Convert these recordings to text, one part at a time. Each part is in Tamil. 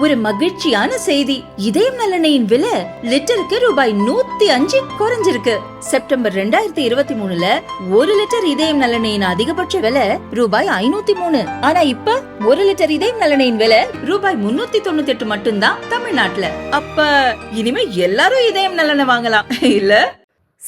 ஒரு மகிழ்ச்சியான செய்தி. இதயம் நல்லெண்ணெயின் விலை லிட்டருக்கு ரூபாய் நூத்தி அஞ்சு குறைஞ்சிருக்கு. செப்டம்பர் ரெண்டாயிரத்தி இருபத்தி மூணுல ஒரு லிட்டர் இதயம் நலனையின் அதிகபட்ச விலை ரூபாய் ஐநூத்தி மூணு. ஆனா இப்ப ஒரு லிட்டர் இதயம் நலனையின் விலை ரூபாய் முன்னூத்தி தொண்ணூத்தி எட்டு மட்டும்தான் தமிழ்நாட்டுல. அப்ப இனிமே எல்லாரும் இதயம் நலனை வாங்கலாம். இல்ல?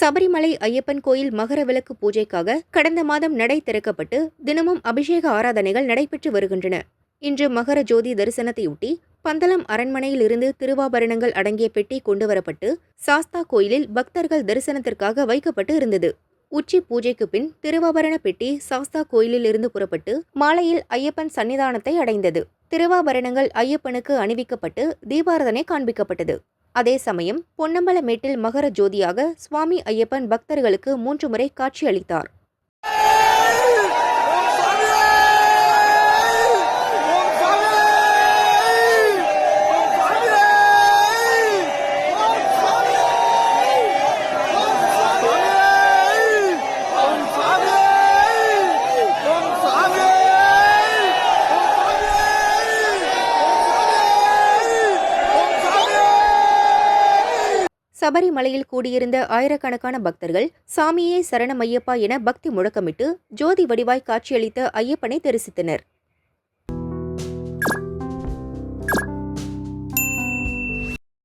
சபரிமலை ஐயப்பன் கோயில் மகர விளக்கு பூஜைக்காக கடந்த மாதம் நடை திறக்கப்பட்டு தினமும் அபிஷேக ஆராதனைகள் நடைபெற்று வருகின்றன. இன்று மகர ஜோதி தரிசனத்தையொட்டி பந்தளம் அரண்மனையில் இருந்து திருவாபரணங்கள் அடங்கிய பெட்டி கொண்டுவரப்பட்டு சாஸ்தா கோயிலில் பக்தர்கள் தரிசனத்திற்காக வைக்கப்பட்டு இருந்தது. உச்சி பூஜைக்கு பின் திருவாபரண பெட்டி சாஸ்தா கோயிலில் இருந்து புறப்பட்டு மாலையில் ஐயப்பன் சன்னிதானத்தை அடைந்தது. திருவாபரணங்கள் ஐயப்பனுக்கு அணிவிக்கப்பட்டு தீபாரதனை காண்பிக்கப்பட்டது. அதே சமயம் பொன்னம்பலமேட்டில் மகர ஜோதியாக சுவாமி ஐயப்பன் பக்தர்களுக்கு மூன்று முறை காட்சியளித்தார். சபரிமலையில் கூடியிருந்த ஆயிரக்கணக்கான பக்தர்கள் சாமியே சரணமையப்பா என பக்தி முழக்கமிட்டு ஜோதி வடிவாய் காட்சியளித்த ஐயப்பனை தரிசித்தனர்.